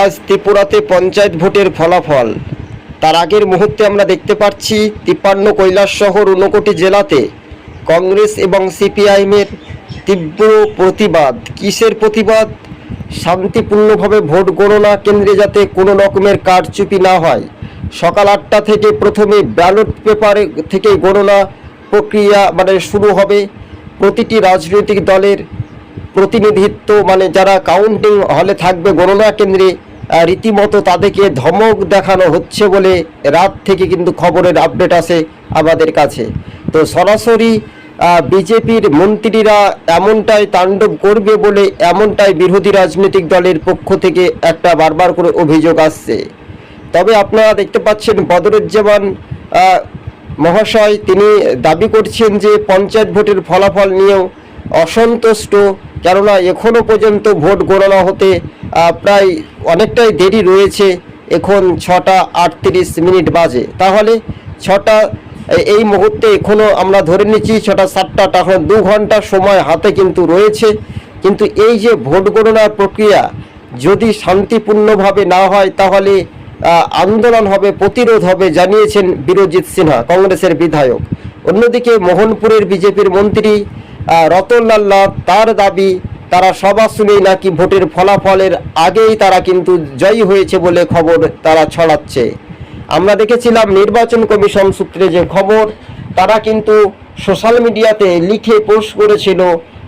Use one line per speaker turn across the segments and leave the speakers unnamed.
আজ ত্রিপুরাতে পঞ্চায়েত ভোটের ফলাফল। তার আগের মুহূর্তে আমরা দেখতে পাচ্ছি তিপ্পান্ন শহর ঊনকোটি জেলাতে কংগ্রেস এবং সিপিআইএমের তীব্র প্রতিবাদ। কিসের প্রতিবাদ? শান্তিপূর্ণভাবে ভোট গণনা কেন্দ্রে যাতে কোনো রকমের কারচুপি না হয়। সকাল আটটা থেকে প্রথমে ব্যালট পেপারে থেকে গণনা প্রক্রিয়া মানে শুরু হবে। প্রতিটি রাজনৈতিক দলের প্রতিনিধিত্ব মানে যারা কাউন্টিং হলে থাকবে, গণনা কেন্দ্রে রীতিমতো তাদেরকে ধমক দেখানো হচ্ছে বলে রাত থেকে কিন্তু খবরের আপডেট আসে আমাদের কাছে। তো সরাসরি বিজেপির মন্ত্রীরা এমনটাই তাণ্ডব করবে বলে এমনটাই বিরোধী রাজনৈতিক দলের পক্ষ থেকে একটা বারবার করে অভিযোগ আসছে। তবে আপনারা দেখতে পাচ্ছেন বদরুজ্জামান মহাশয়, তিনি দাবি করছেন যে পঞ্চায়েত ভোটের ফলাফল নিয়েও অসন্তুষ্ট। কেননা এখনও পর্যন্ত ভোট গণনা হতে প্রায় অনেকটাই দেরি রয়েছে। এখন ছটা আটত্রিশ মিনিট বাজে। তাহলে ছটা এই মুহূর্তে এখনও আমরা ধরে নিচ্ছি ছটা সাতটা তখন দু ঘণ্টা সময় হাতে কিন্তু রয়েছে। কিন্তু এই যে ভোট গণনার প্রক্রিয়া যদি শান্তিপূর্ণভাবে না হয়, তাহলে আন্দোলন হবে, প্রতিরোধ হবে, জানিয়েছেন বীরজিৎ সিনহা, কংগ্রেসের বিধায়ক। অন্যদিকে মোহনপুরের বিজেপির মন্ত্রী আহ, রতনলাল তার দাবি তারা সভা শুনেই নাকি ভোটের ফলাফলের আগেই তারা কিন্তু জয়ী হয়েছে বলে খবর তারা ছড়াচ্ছে। আমরা দেখেছিলাম নির্বাচন কমিশন সূত্রে যে খবর তারা কিন্তু সোশ্যাল মিডিয়াতে লিখে পোস্ট করেছিল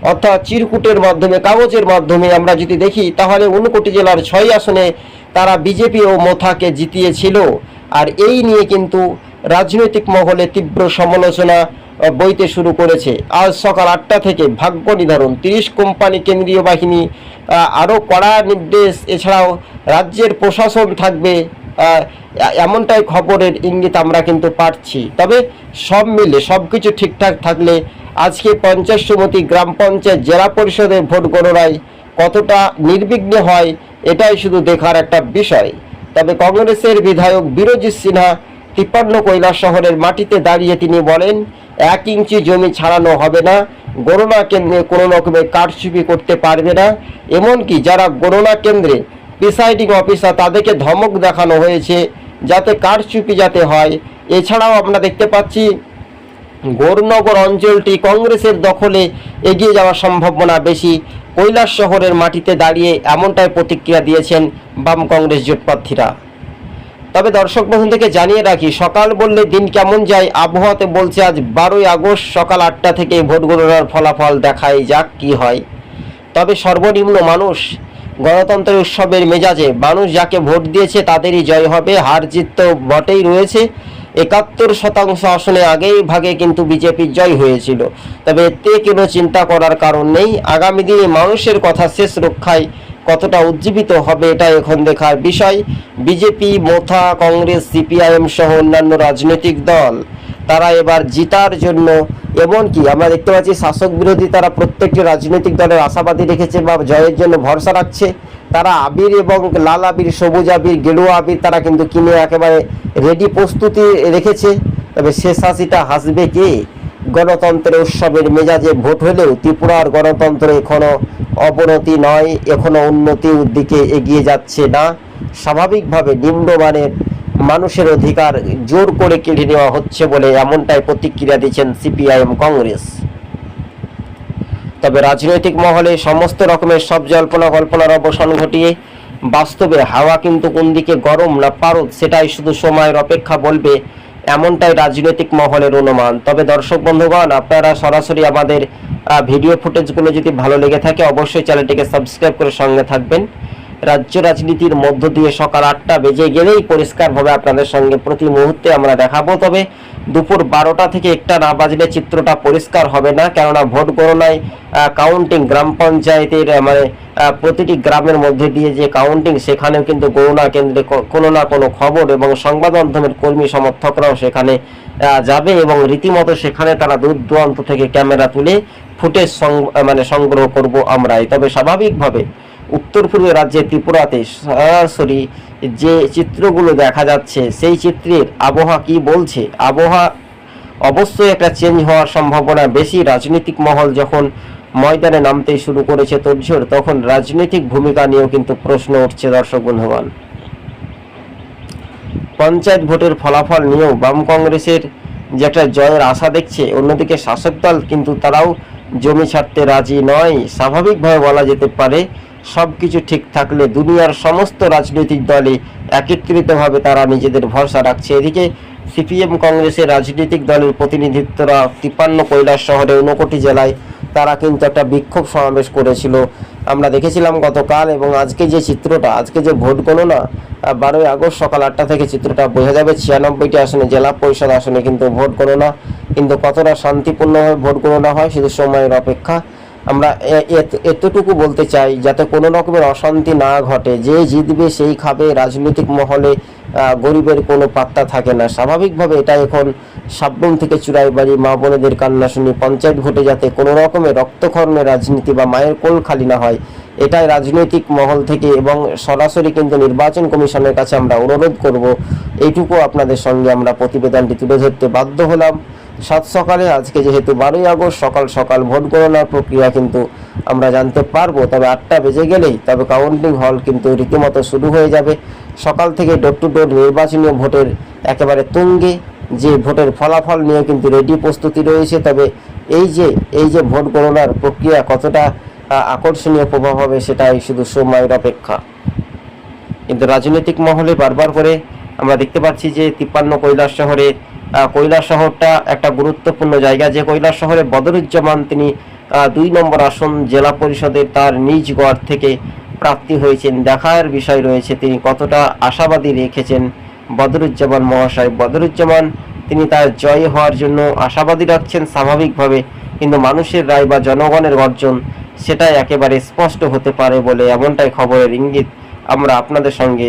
অর্থাৎ চিরকুটের মাধ্যমে কাগজের মাধ্যমে আমরা যদি দেখি তাহলে ঊনকোটি জেলার ছয় আসনে তারা বিজেপি ও মোথাকে জিতিয়েছিল। আর এই নিয়ে কিন্তু রাজনৈতিক মহলে তীব্র সমালোচনা বইতে শুরু করেছে। আজ সকাল আটটা থেকে ভাগ্য নির্ধারণ তিরিশ কোম্পানি কেন্দ্রীয় বাহিনী আরও কড়া নির্দেশ। এছাড়াও রাজ্যের প্রশাসন থাকবে এমনটাই খবরের ইঙ্গিত আমরা কিন্তু পাচ্ছি। তবে সব মিলে সব কিছু ঠিকঠাক থাকলে আজকে পঞ্চায়েত সমিতি গ্রাম পঞ্চায়েত জেলা পরিষদের ভোট গণনায় কতটা নির্বিঘ্নে হয়, এটাই শুধু দেখার একটা বিষয়। তবে কংগ্রেসের বিধায়ক বিরোজিৎ সিনহা তিপ্পান্ন কৈলাস শহরের মাটিতে দাঁড়িয়ে তিনি বলেন এক ইঞ্চি জমি ছাড়ানো হবে না। গণনা কেন্দ্রে কোনো রকমের কারচুপি করতে পারবে না। এমনকি যারা গণনা কেন্দ্রে প্রিসাইডিং অফিসার, তাদেরকে ধমক দেখানো হয়েছে যাতে কারচুপি যাতে হয়। এছাড়াও আমরা দেখতে পাচ্ছি, গৌরনগর অঞ্চলটি কংগ্রেসের দখলে এগিয়ে যাওয়ার সম্ভাবনা বেশি। কৈলাস শহরের মাটিতে দাঁড়িয়ে এমনটাই প্রতিক্রিয়া দিয়েছেন বাম কংগ্রেস জোট প্রার্থীরা। তবে দর্শক বন্ধু থেকে জানিয়ে রাখি, সকাল বললে দিন কেমন যায় আবহাওয়াতে বলছে আজ বারোই আগস্ট সকাল আটটা থেকে ভোট গণনার ফলাফল দেখাই যাক কি হয়। তবে সর্বনিম্ন মানুষ গণতন্ত্রের উৎসবের মেজাজে, মানুষ যাকে ভোট দিয়েছে তাদেরই জয় হবে, হার জিত তো বটেই রয়েছে। একাত্তর শতাংশ আসনে আগেই ভাগে কিন্তু বিজেপির জয় হয়েছিল। তবে এতে কোনো চিন্তা করার কারণ নেই। আগামী দিনে মানুষের কথা শেষ রক্ষায় কতটা উজ্জীবিত হবে এটা এখন দেখার বিষয়। বিজেপি, মোথা, কংগ্রেস, সিপিআইএম সহ অন্যান্য রাজনৈতিক দল, তারা এবার জিতার জন্য এমনকি আমরা দেখতে পাচ্ছি শাসক বিরোধী তারা প্রত্যেকটি রাজনৈতিক দলের আশাবাদী রেখেছে বা জয়ের জন্য ভরসা রাখছে। তারা আবির এবং লাল আবির, সবুজ আবির, গেরুয়া আবির তারা কিন্তু কিনে একেবারে রেডি প্রস্তুতি রেখেছে। তবে শেষ হাসিটা হাসবে কে? গণতন্ত্রের উৎসবের মেজাজে ভোট হলেও ত্রিপুরার গণতন্ত্র এখনও অবনতি নয়, এখনও উন্নতির দিকে এগিয়ে যাচ্ছে না। স্বাভাবিকভাবে নিম্নমানের মানুষের অধিকার জোর করে কেড়ে নেওয়া হচ্ছে বলে এমনটাই প্রতিক্রিয়া দিচ্ছেন সিপিআইএম কংগ্রেস। তবে রাজনৈতিক মহলে সমস্ত রকমের সব জল্পনা কল্পনার অবসান ঘটিয়ে বাস্তবে হাওয়া কিন্তু কোন দিকে গরম না পারদ, সেটাই শুধু সময়ের অপেক্ষা বলবে এমনটাই রাজনৈতিক মহলের অনুমান। তবে দর্শক বন্ধুগণ, আপনারা সরাসরি আমাদের ভিডিও ফুটেজগুলো যদি ভালো লেগে থাকে, অবশ্যই চ্যানেলটিকে সাবস্ক্রাইব করে সঙ্গে থাকবেন। রাজ্য রাজনীতির মধ্য দিয়ে সকাল আটটা বেজে গেলেই পরিষ্কারভাবে আপনাদের সঙ্গে প্রতি মুহূর্তে আমরা দেখাবো। তবে দুপুর বারোটা থেকে একটা না বাজলে চিত্রটা পরিষ্কার হবে না, কেননা ভোট গণনায় কাউন্টিং গ্রাম পঞ্চায়েতের মানে প্রতিটি গ্রামের মধ্যে দিয়ে যে কাউন্টিং সেখানেও কিন্তু গণনা কেন্দ্রে কোনো না কোনো খবর এবং সংবাদ মাধ্যমের কর্মী সমর্থকরাও সেখানে যাবে এবং রীতিমতো সেখানে তারা দূর দূরান্ত থেকে ক্যামেরা তুলে ফুটেজ মানে সংগ্রহ করব আমরাই। তবে স্বাভাবিকভাবে উত্তর পূর্ব রাজ্যে ত্রিপুরাতে সরাসরি যে চিত্রগুলো দেখা যাচ্ছে, সেই চিত্রের আবহাওয়া কি বলছে? আবহাওয়া অবশ্যই একটা চেঞ্জ হওয়ার সম্ভাবনা বেশি। রাজনৈতিক মহল যখন ময়দানে নামতে শুরু করেছে তোড়জোড়, তখন রাজনৈতিক ভূমিকা নিয়েও কিন্তু প্রশ্ন উঠছে দর্শক বন্ধুগণ। পঞ্চায়েত ভোটের ফলাফল নিয়েও বাম কংগ্রেসের যে একটা জয়ের আশা দেখছে, অন্যদিকে শাসক দল কিন্তু তারাও জমি ছাড়তে রাজি নয়, স্বাভাবিকভাবে বলা যেতে পারে সব কিছু ঠিক থাকলে দুনিয়ার সমস্ত রাজনৈতিক দলই একত্রিতভাবে তারা নিজেদের ভরসা রাখছে। এদিকে সিপিএম কংগ্রেসের রাজনৈতিক দলের প্রতিনিধিত্বরা তিপ্পান্ন কৈলাস শহরে ঊনকোটি জেলায় তারা কিন্তু একটা বিক্ষোভ সমাবেশ করেছিল। আমরা দেখেছিলাম গতকাল এবং আজকে যে চিত্রটা, আজকে যে ভোট গণনা বারোই আগস্ট সকাল আটটা থেকে চিত্রটা বোঝা যাবে, ছিয়ানব্বইটি আসনে, জেলা পরিষদ আসনে কিন্তু ভোট গণনা কিন্তু কতটা শান্তিপূর্ণভাবে ভোট গণনা হয় শুধু সময়ের অপেক্ষা। আমরা এতটুকু বলতে চাই, যাতে কোনো রকমের অশান্তি না ঘটে। যে জিতবে সেই খাবে, রাজনৈতিক মহলে গরিবের কোনো পাত্তা থাকে না। স্বাভাবিকভাবে এটা এখন সাবরুম থেকে চুরাইবাড়ি মা বোনেদের কান্না শুনি পঞ্চায়েত ভোটে যাতে কোনো রকমের রক্তক্ষরণের রাজনীতি বা মায়ের কোল খালি না হয়, এটাই রাজনৈতিক মহল থেকে এবং সরাসরি কিন্তু নির্বাচন কমিশনের কাছে আমরা অনুরোধ করব। এইটুকু আপনাদের সঙ্গে আমরা প্রতিবেদনটি তুলে ধরতে বাধ্য হলাম। সাত সকালে, আজকে যেহেতু বারোই আগস্ট, সকাল সকাল ভোট গণনার প্রক্রিয়া কিন্তু আমরা জানতে পারব। তবে আটটা বেজে গেলেই, তবে কাউন্টিং হল কিন্তু রীতিমতো শুরু হয়ে যাবে। সকাল থেকে ডোর টু ডোর নির্বাচনীয় ভোটের একেবারে তুঙ্গে, যে ভোটের ফলাফল নিয়ে কিন্তু রেডি প্রস্তুতি রয়েছে। তবে এই যে এই যে ভোট গণনার প্রক্রিয়া কতটা আকর্ষণীয় প্রভাব হবে সেটাই শুধু সময়ের অপেক্ষা। কিন্তু রাজনৈতিক মহলে বারবার করে আমরা দেখতে পাচ্ছি যে তিপ্পান্ন কৈলাস শহরে কৈলাস শহরটা একটা গুরুত্বপূর্ণ জায়গা। যে কৈলাস শহরে বদরুজ্জামান তিনি দুই নম্বর আসন জেলা পরিষদের তার নিজ গড় থেকে প্রাপ্তি হয়েছেন। দেখার বিষয় রয়েছে তিনি কতটা আশাবাদী রেখেছেন বদরুজ্জামান মহাশয়। বদরুজ্জামান তিনি তার জয় হওয়ার জন্য আশাবাদী রাখছেন স্বাভাবিকভাবে, কিন্তু মানুষের রায় বা জনগণের গর্জন সেটাই একেবারে স্পষ্ট হতে পারে বলে এমনটাই খবরের ইঙ্গিত আমরা আপনাদের সঙ্গে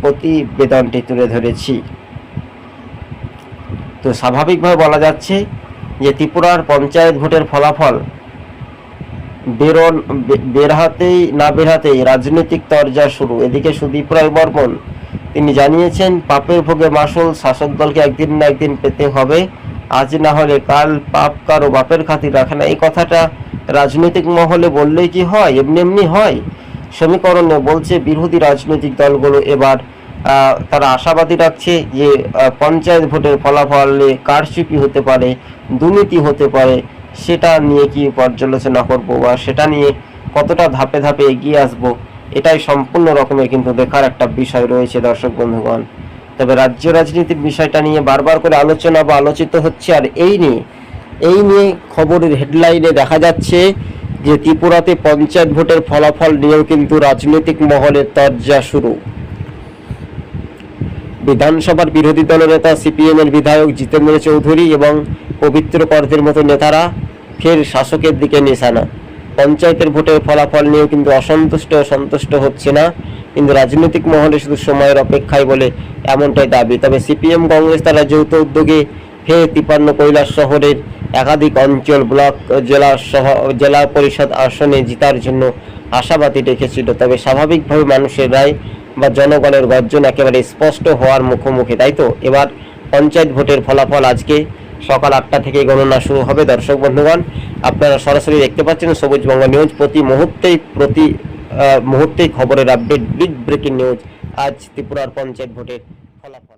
প্রতিবেদনটি তুলে ধরেছি। তো স্বাভাবিকভাবে বলা যাচ্ছে যে ত্রিপুরার পঞ্চায়েত ভোটের ফলাফল বেরন বেরহাতেই না বেরহাতেই রাজনৈতিক তরজা শুরু। এদিকে সুদীপ রায় বর্মন, তিনি জানিয়েছেন, পাপের ভোগে মাসুল শাসক দলকে একদিন না একদিন পেতে হবে। আজ না হলে কাল পাপ কারও বাপের খাতির রাখে না। এই কথাটা রাজনৈতিক মহলে বললেই কি হয়? এমনি এমনি হয়। সমীকরণে বলছে, বিরোধী রাজনৈতিক দলগুলো এবার তারা আশাবাদী রাখছে যে পঞ্চায়েত ভোটের ফলাফলে কারচুপি হতে পারে, দুর্নীতি হতে পারে, সেটা নিয়ে কি পর্যালোচনা করব বা সেটা নিয়ে কতটা ধাপে ধাপে এগিয়ে আসব, এটাই সম্পূর্ণ রকমের কিন্তু দেখার একটা বিষয় রয়েছে দর্শক বন্ধুগণ। তবে রাজ্য রাজনীতির বিষয়টা নিয়ে বারবার করে আলোচনা বা আলোচিত হচ্ছে, আর এই নিয়ে এই নিয়ে খবরের হেডলাইনে দেখা যাচ্ছে যে ত্রিপুরাতে পঞ্চায়েত ভোটের ফলাফল নিয়েও কিন্তু রাজনৈতিক মহলের তরজা শুরু। বিধানসভার বিরোধী দলনেতা সিপিএম এর বিধায়ক জিতেন্দ্র চৌধুরী এবং পবিত্র কর্দের মতো নেতারা ফের শাসকের দিকে নিশানা। পঞ্চায়েতের ভোটের ফলাফল নিয়েও কিন্তু অসন্তুষ্ট, সন্তুষ্ট হচ্ছে না। কিন্তু রাজনৈতিক মহলে শুধু সময়ের অপেক্ষায় বলে এমনটাই দাবি। তবে সিপিএম, কংগ্রেস তারা যৌথ উদ্যোগে ফের তিপান্ন কৈলাস শহরের একাধিক অঞ্চল, ব্লক, জেলা সহ, জেলা পরিষদ আসনে জিতার জন্য আশাবাদী রেখেছিল। তবে স্বাভাবিকভাবে মানুষের রায় বা জনগণের গর্জন একেবারে স্পষ্ট হওয়ার মুখোমুখি, তাই তো? এবার পঞ্চায়েত ভোটের ফলাফল আজকে সকাল আটটা থেকে গণনা শুরু হবে। দর্শক বন্ধুগণ, আপনারা সরাসরি দেখতে পাচ্ছেন সবুজ বঙ্গ নিউজ। প্রতি মুহূর্তেই প্রতি মুহূর্তেই খবরের আপডেট বিগ ব্রেকিং নিউজ আজ ত্রিপুরার পঞ্চায়েত ভোটের ফলাফল।